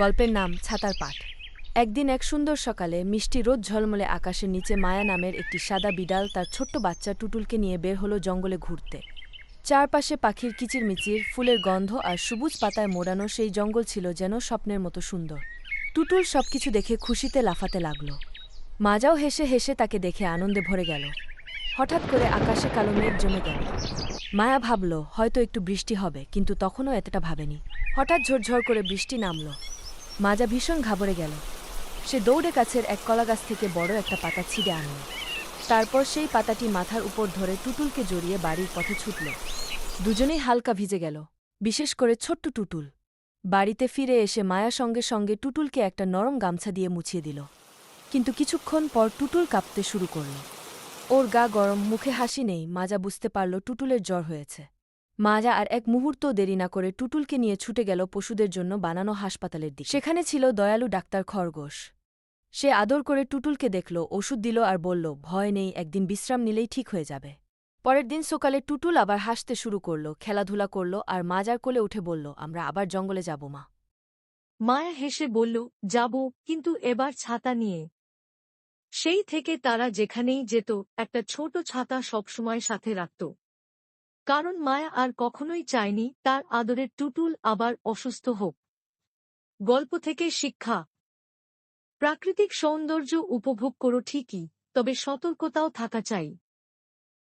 গল্পের নাম ছাতার পাঠ একদিন এক সুন্দর সকালে মিষ্টি রোদ ঝলমলে আকাশের নিচে মায়া নামের একটি সাদা বিড়াল তার ছোট্ট বাচ্চা টুটুলকে নিয়ে বের হলো জঙ্গলে ঘুরতে। চারপাশে পাখির কিচিরমিচির, ফুলের গন্ধ আর সবুজ পাতায় মোড়ানো সেই জঙ্গল ছিল যেন স্বপ্নের মতো সুন্দর। টুটুল সবকিছু দেখে খুশিতে লাফাতে লাগল। মাজাও হেসে হেসে তাকে দেখে আনন্দে ভরে গেল। হঠাৎ করে আকাশে কালো মেঘ জমে গেল। মায়া ভাবল, হয়তো একটু বৃষ্টি হবে, কিন্তু তখনও এতটা ভাবেনি। হঠাৎ ঝরঝর করে বৃষ্টি নামল। মাজা ভীষণ ঘাবড়ে গেল। সে দৌড়ে কাছের এক কলাগাছ থেকে বড় একটা পাতা ছিঁড়ে আনল। তারপর সেই পাতাটি মাথার উপর ধরে টুটুলকে জড়িয়ে বাড়ির পথে ছুটল। দুজনেই হালকা ভিজে গেল, বিশেষ করে ছোট্ট টুটুল। বাড়িতে ফিরে এসে মায়া সঙ্গে সঙ্গে টুটুলকে একটা নরম গামছা দিয়ে মুছিয়ে দিল। কিন্তু কিছুক্ষণ পর টুটুল কাঁপতে শুরু করল। ওর গা গরম, মুখে হাসি নেই, মাজা বুঝতে পারল টুটুলের জ্বর হয়েছে। মাজা আর এক মুহূর্ত দেরি না করে টুটুলকে নিয়ে ছুটে গেল পশুদের জন্য বানানো হাসপাতালের দিকে। সেখানে ছিল দয়ালু ডাক্তার খরগোশ। সে আদর করে টুটুলকে দেখল, ওষুধ দিল আর বলল, ভয় নেই, একদিন বিশ্রাম নিলেই ঠিক হয়ে যাবে। পরের দিন সকালে টুটুল আবার হাসতে শুরু করল, খেলাধুলা করল আর মাজার কোলে উঠে বলল, আমরা আবার জঙ্গলে যাব, মা। মায়া হেসে বলল, যাব, কিন্তু এবার ছাতা নিয়ে। সেই থেকে তারা যেখানেই যেত, একটা ছোট ছাতা সবসময় সাথে রাখত। কারণ মায়া আর কখনোই চায়নি তার আদরের টুটুল আবার অসুস্থ হোক। গল্প থেকে শিক্ষা। প্রাকৃতিক সৌন্দর্য উপভোগ করো ঠিকই, তবে সতর্কতাও থাকা চাই।